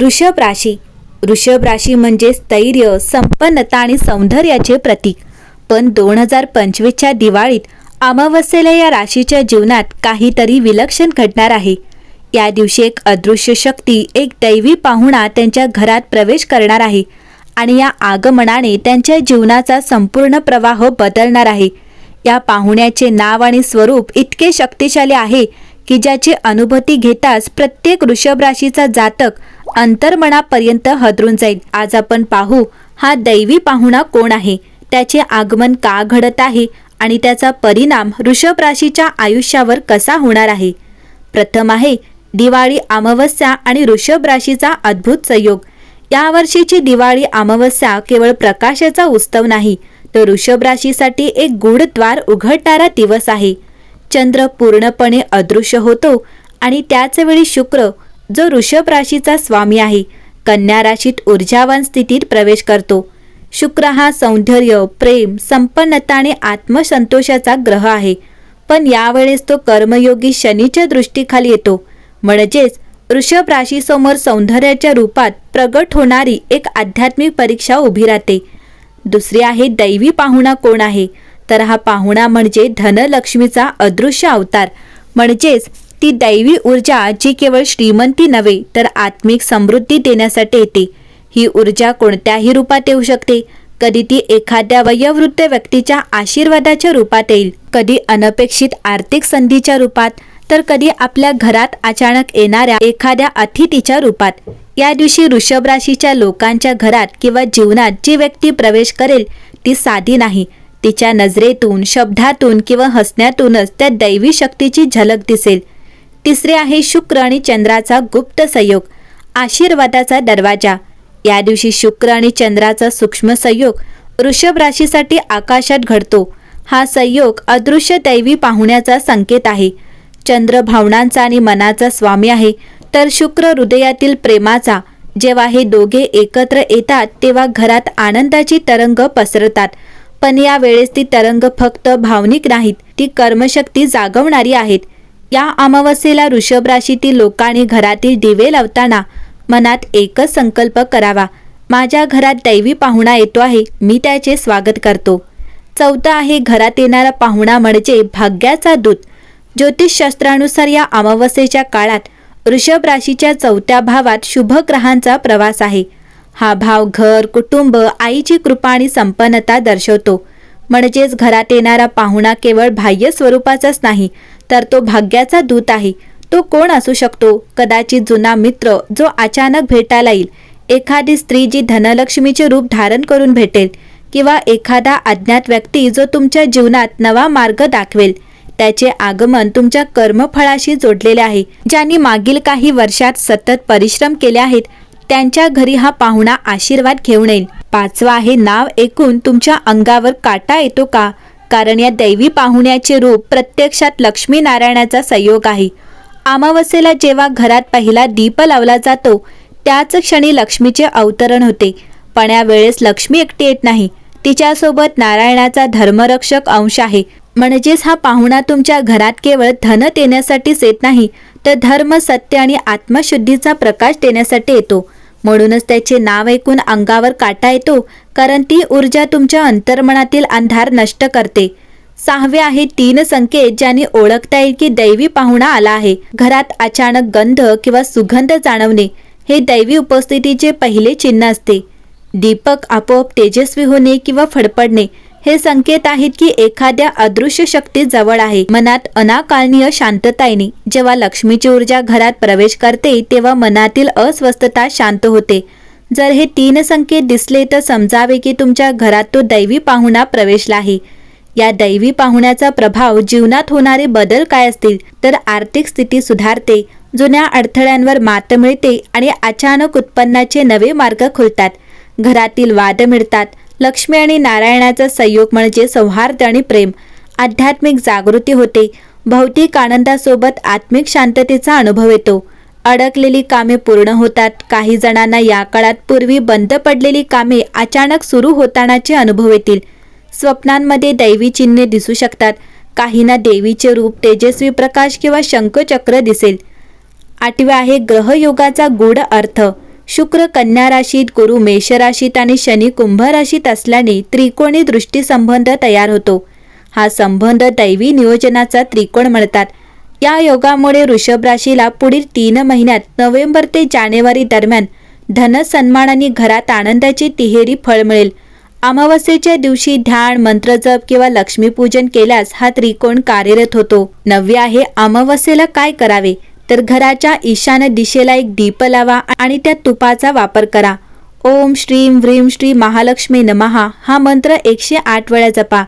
ऋषभ राशी. ऋषभ राशी म्हणजे स्थैर्य संपन्नता आणि सौंदर्याचे प्रतीक. पण दोन हजार पंचवीसच्या दिवाळीत अमावस्येला या राशीच्या जीवनात काहीतरी विलक्षण घडणार आहे. या दिवशी एक अदृश्य शक्ती एक दैवी पाहुणा त्यांच्या घरात प्रवेश करणार आहे आणि या आगमनाने त्यांच्या जीवनाचा संपूर्ण प्रवाह बदलणार आहे. या पाहुण्याचे नाव आणि स्वरूप इतके शक्तिशाली आहे की ज्याची अनुभूती घेताच प्रत्येक वृषभ राशीचा जातक अंतर्मनापर्यंत हदरून जाईल. आज आपण पाहू हा दैवी पाहुणा कोण आहे? त्याचे आगमन का घडत आहे? आणि त्याचा परिणाम वृषभ राशीच्या आयुष्यावर कसा होणार आहे? प्रथम आहे दिवाळी अमावस्या आणि वृषभ राशीचा अद्भुत संयोग. यावर्षीची दिवाळी अमावस्या केवळ प्रकाशाचा उत्सव नाही तर वृषभ राशीसाठी एक गुढद्वार उघडणारा दिवस आहे. चंद्र पूर्णपणे अदृश्य होतो आणि त्याचवेळी शुक्र जो वृषभ राशीचा स्वामी आहे कन्या राशीत ऊर्जावान स्थितीत प्रवेश करतो. शुक्र हा सौंदर्य प्रेम संपन्नता आणि आत्मसंतोषाचा ग्रह आहे. पण यावेळेस तो कर्मयोगी शनीच्या दृष्टीखाली येतो. म्हणजेच वृषभ राशीसमोर सौंदर्याच्या रूपात प्रगट होणारी एक आध्यात्मिक परीक्षा उभी राहते. दुसरी आहे दैवी पाहुणा कोण आहे? तर हा पाहुणा म्हणजे धनलक्ष्मीचा अदृश्य अवतार. म्हणजेच ती दैवी ऊर्जा जी केवळ श्रीमंती नव्हे तर आत्मिक समृद्धी देण्यासाठी येते. ही ऊर्जा कोणत्याही रूपात येऊ शकते. कधी ती एखाद्या वयोवृद्ध व्यक्तीच्या आशीर्वादाच्या रूपात येईल. कधी अनपेक्षित आर्थिक संधीच्या रूपात तर कधी आपल्या घरात अचानक येणाऱ्या एखाद्या अतिथीच्या रूपात. या दिवशी वृषभ राशीच्या लोकांच्या घरात किंवा जीवनात जी व्यक्ती प्रवेश करेल ती साधी नाही. तिच्या नजरेतून शब्दातून किंवा हसण्यातूनच त्या दैवी शक्तीची झलक दिसेल. तिसरे आहे शुक्र आणि चंद्राचा गुप्त संयोग आशीर्वादाचा दरवाजा. या दिवशी शुक्र आणि चंद्राचा सूक्ष्म संयोग वृषभ राशीसाठी आकाशात घडतो. हा संयोग अदृश्य दैवी पाहुण्याचा संकेत आहे. चंद्र भावनांचा आणि मनाचा स्वामी आहे तर शुक्र हृदयातील प्रेमाचा. जेव्हा हे दोघे एकत्र येतात तेव्हा घरात आनंदाची तरंग पसरतात. पण या वेळेस ती तरंग फक्त भावनिक नाहीत ती कर्मशक्ती जागवणारी आहेत. या अमावस्येला वृषभ राशीतील लोकांनी घरातील दिवे लावताना मनात एकच संकल्प करावा. माझ्या घरात दैवी पाहुणा येतो आहे मी त्याचे स्वागत करतो. चौथा आहे घरात येणारा पाहुणा म्हणजे भाग्याचा दूत. ज्योतिषशास्त्रानुसार या अमावस्येच्या काळात वृषभ राशीच्या चौथ्या भावात शुभ ग्रहांचा प्रवास आहे. हा भाव घर कुटुंब आईची कृपा आणि संपन्नता दर्शवतो. म्हणजेच घरात येणारा पाहुणा केवळ बाह्य स्वरूपाचाच नाही तर तो भाग्याचा दूत आहे. तो कोण असू शकतो? कदाचित जुना मित्र जो अचानक भेटायला येईल. एखादी स्त्री जी धनलक्ष्मीचे रूप धारण करून भेटेल किंवा एखादा अज्ञात व्यक्ती जो तुमच्या जीवनात नवा मार्ग दाखवेल. त्याचे आगमन तुमच्या कर्मफळाशी जोडलेले आहे. ज्यांनी मागील काही वर्षात सतत परिश्रम केले आहेत त्यांच्या घरी हा पाहुणा आशीर्वाद घेऊन येईल पाचवा आहे नाव ऐकून तुमच्या अंगावर काटा येतो का? कारण या दैवी पाहुण्याचे रूप प्रत्यक्षात लक्ष्मी नारायणाचा संयोग आहे. अमावस्येला जेव्हा घरात पहिला दीप लावला जातो त्याच क्षणी लक्ष्मीचे अवतरण होते. पण या वेळेस लक्ष्मी एकटी येत नाही. तिच्यासोबत नारायणाचा धर्मरक्षक अंश आहे. म्हणजेच हा पाहुणा तुमच्या घरात केवळ धन देण्यासाठीच येत नाही तर धर्म सत्य आणि आत्मशुद्धीचा प्रकाश देण्यासाठी येतो. म्हणूनच त्याचे नाव ऐकून अंगावर काटा येतो कारण ती ऊर्जा तुमच्या अंतर्मनातील अंधार नष्ट करते. सहावे आहे तीन संकेत ज्यांनी ओळखता येईल की दैवी पाहुणा आला आहे. घरात अचानक गंध किंवा सुगंध जाणवणे हे दैवी उपस्थितीचे पहिले चिन्ह असते. दीपक आपोआप तेजस्वी होणे किंवा फडफडणे हे संकेत आहेत की एखाद्या अदृश्य शक्ती जवळ आहे. मनात अनाकारणीय शांततायेने. जेव्हा लक्ष्मीची ऊर्जा घरात प्रवेश करते तेव्हा मनातील अस्वस्थता शांत होते. जर हे तीन संकेत दिसले तर समजावे की तुमच्या घरात तो दैवी पाहुणा प्रवेशला आहे. या दैवी पाहुण्याचा प्रभाव जीवनात होणारे बदल काय असतील? तर आर्थिक स्थिती सुधारते जुन्या अडथळ्यांवर मात मिळते आणि अचानक उत्पन्नाचे नवे मार्ग खुलतात. घरातील वाद मिळतात लक्ष्मी आणि नारायणाचा संयोग म्हणजे सौहार्द आणि प्रेम. आध्यात्मिक जागृती होते. भौतिक आनंदासोबत आत्मिक शांततेचा अनुभव येतो. अडकलेली कामे पूर्ण होतात. काही जणांना या काळात पूर्वी बंद पडलेली कामे अचानक सुरू होतानाचे अनुभव येतील. स्वप्नांमध्ये दैवी चिन्हे दिसू शकतात. काहींना देवीचे रूप तेजस्वी प्रकाश किंवा शंखचक्र दिसेल. आठवे आहे ग्रहयोगाचा गूढ अर्थ. शुक्र कन्या राशीत गुरु मेष राशीत आणि शनी कुंभ राशीत असल्याने त्रिकोणी दृष्टीसंबंध तयार होतो. हा संबंध दैवी नियोजनाचा त्रिकोण म्हणतात. या योगामुळे वृषभ राशीला पुढील तीन महिन्यात नोव्हेंबर ते जानेवारी दरम्यान धन सन्मान आणि घरात आनंदाची तिहेरी फळ मिळेल. अमावस्येच्या दिवशी ध्यान मंत्रजप किंवा लक्ष्मीपूजन केल्यास हा त्रिकोण कार्यरत होतो. नववे आहे अमावस्येला काय करावे? तर घराच्या ईशान्य दिशेला एक दीप लावा आणि त्या तुपाचा वापर करा. ओम श्रीम व्रीम श्री महालक्ष्मी नमहा हा मंत्र एकशे आठ वेळा जपा.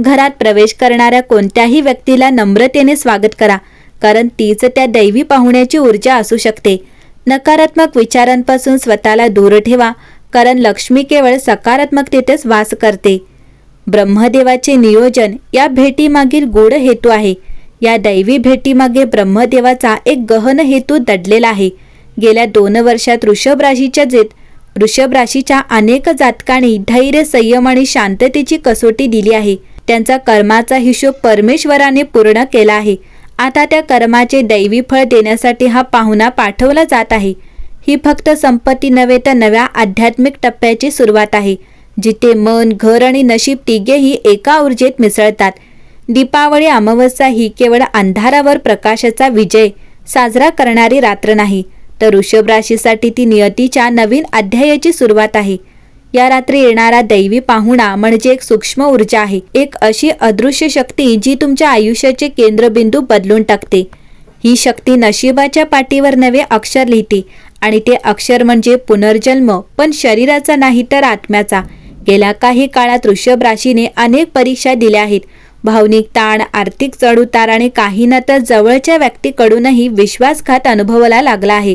घरात प्रवेश करणाऱ्या कोणत्याही व्यक्तीला नम्रतेने स्वागत करा कारण तीच त्या दैवी पाहुण्याची ऊर्जा असू शकते. नकारात्मक विचारांपासून स्वतःला दूर ठेवा कारण लक्ष्मी केवळ सकारात्मकतेतच वास करते. ब्रह्मदेवाचे नियोजन या भेटीमागील गूढ हेतू आहे. या दैवी भेटीमागे ब्रह्मदेवाचा एक गहन हेतू दडलेला आहे. गेल्या दोन वर्षात ऋषभ राशीच्या जेत ऋषभ राशीच्या अनेक जातकांनी धैर्य संयम आणि शांततेची कसोटी दिली आहे. त्यांचा कर्माचा हिशोब परमेश्वराने पूर्ण केला आहे. आता त्या कर्माचे दैवी फळ देण्यासाठी हा पाहुणा पाठवला जात आहे. ही फक्त संपत्ती नव्हे तर नव्या आध्यात्मिक टप्प्याची सुरुवात आहे जिथे मन घर आणि नशीब तिघेही एका ऊर्जेत मिसळतात. दीपावली अमावस्या ही केवळ अंधारावर प्रकाशाचा विजय साजरा करणारी रात्र नाही तर वृषभ राशीसाठी ती नियतीच्या नवीन अध्यायाची सुरुवात आहे. या रात्री येणारा दैवी पाहुणा म्हणजे एक सूक्ष्म ऊर्जा आहे. एक अशी अदृश्य शक्ती जी तुमच्या आयुष्याचे केंद्रबिंदू बदलून टाकते. ही शक्ती नशिबाच्या पाठीवर नवे अक्षर लिहिते आणि ते अक्षर म्हणजे पुनर्जन्म पण शरीराचा नाही तर आत्म्याचा. गेल्या काही काळात वृषभ राशीने अनेक परीक्षा दिल्या आहेत. भावनिक ताण आर्थिक चढउतार आणि काही ना तर जवळच्या व्यक्तीकडूनही विश्वासघात अनुभवाला लागला आहे.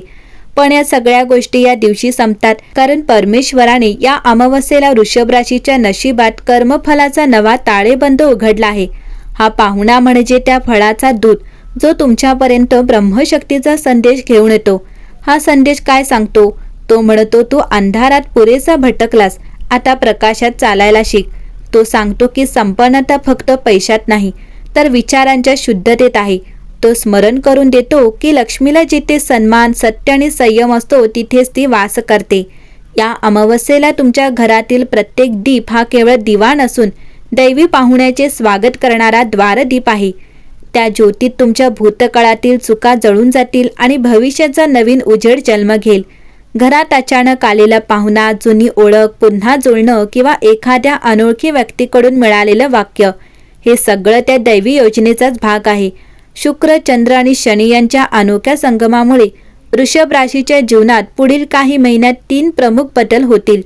पण या सगळ्या गोष्टी या दिवशी संपतात कारण परमेश्वराने या अमावस्येला वृषभ राशीच्या नशिबात कर्मफलाचा नवा ताळेबंद उघडला आहे. हा पाहुणा म्हणजे त्या फळाचा दूत जो तुमच्यापर्यंत ब्रह्मशक्तीचा संदेश घेऊन येतो. हा संदेश काय सांगतो? तो म्हणतो तू अंधारात पुरेसा भटकलास आता प्रकाशात चालायला शिक. तो सांगतो की संपन्नता फक्त पैशात नाही तर विचारांच्या शुद्धतेत आहे. तो स्मरण करून देतो की लक्ष्मीला जिथे सन्मान सत्य आणि संयम असतो तिथेच ती वास करते. या अमावस्येला तुमच्या घरातील प्रत्येक दीप हा केवळ दिवा नसून दैवी पाहुण्याचे स्वागत करणारा द्वारदीप आहे. त्या ज्योतीत तुमच्या भूतकाळातील चुका जळून जातील आणि भविष्याचा नवीन उजेड जन्म घेईल. घरात अचानक आलेला पाहुणा जुनी ओळख पुन्हा जुळणं किंवा एखाद्या अनोळखी व्यक्तीकडून मिळालेलं वाक्य हे सगळं त्या दैवी योजनेचाच भाग आहे. शुक्र चंद्र आणि शनी यांच्या अनोख्या संगमामुळे वृषभ राशीच्या जीवनात पुढील काही महिन्यात तीन प्रमुख बदल होतील.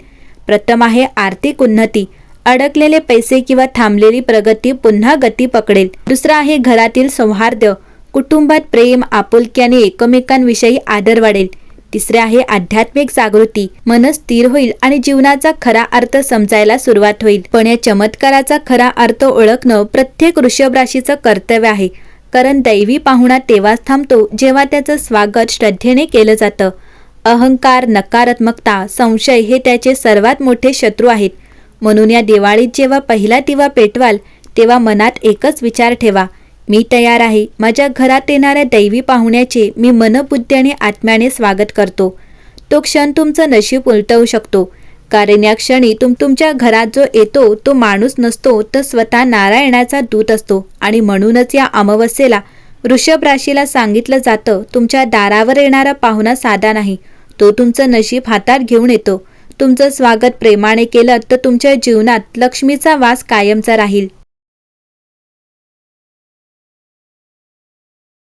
प्रथम आहे आर्थिक उन्नती. अडकलेले पैसे किंवा थांबलेली प्रगती पुन्हा गती पकडेल. दुसरा आहे घरातील सौहार्द. कुटुंबात प्रेम आपुलकी आणि एकमेकांविषयी आदर वाढेल. तिसरे आहे आध्यात्मिक जागृती. मन स्थिर होईल आणि जीवनाचा खरा अर्थ समजायला सुरुवात होईल. पण या चमत्काराचा खरा अर्थ ओळखणं प्रत्येक वृषभ राशीचं कर्तव्य आहे. कारण दैवी पाहुणा तेव्हाच थांबतो जेव्हा त्याचं स्वागत श्रद्धेने केलं जातं. अहंकार नकारात्मकता संशय हे त्याचे सर्वात मोठे शत्रू आहेत. म्हणून या दिवाळीत जेव्हा पहिला दिवा पेटवाल तेव्हा मनात एकच विचार ठेवा. मी तयार आहे. माझ्या घरात येणाऱ्या दैवी पाहुण्याचे मी मनबुद्धी आणि आत्म्याने स्वागत करतो. तो क्षण तुमचं नशीब उलटवू शकतो. कारण या क्षणी तुम तुमच्या घरात जो येतो तो माणूस नसतो तर स्वतः नारायणाचा दूत असतो. आणि म्हणूनच या अमावस्येला वृषभ राशीला सांगितलं जातं तुमच्या दारावर येणारा पाहुणा साधा नाही. तो तुमचं नशीब हातात घेऊन येतो. तुमचं स्वागत प्रेमाने केलं तर तुमच्या जीवनात लक्ष्मीचा वास कायमचा राहील.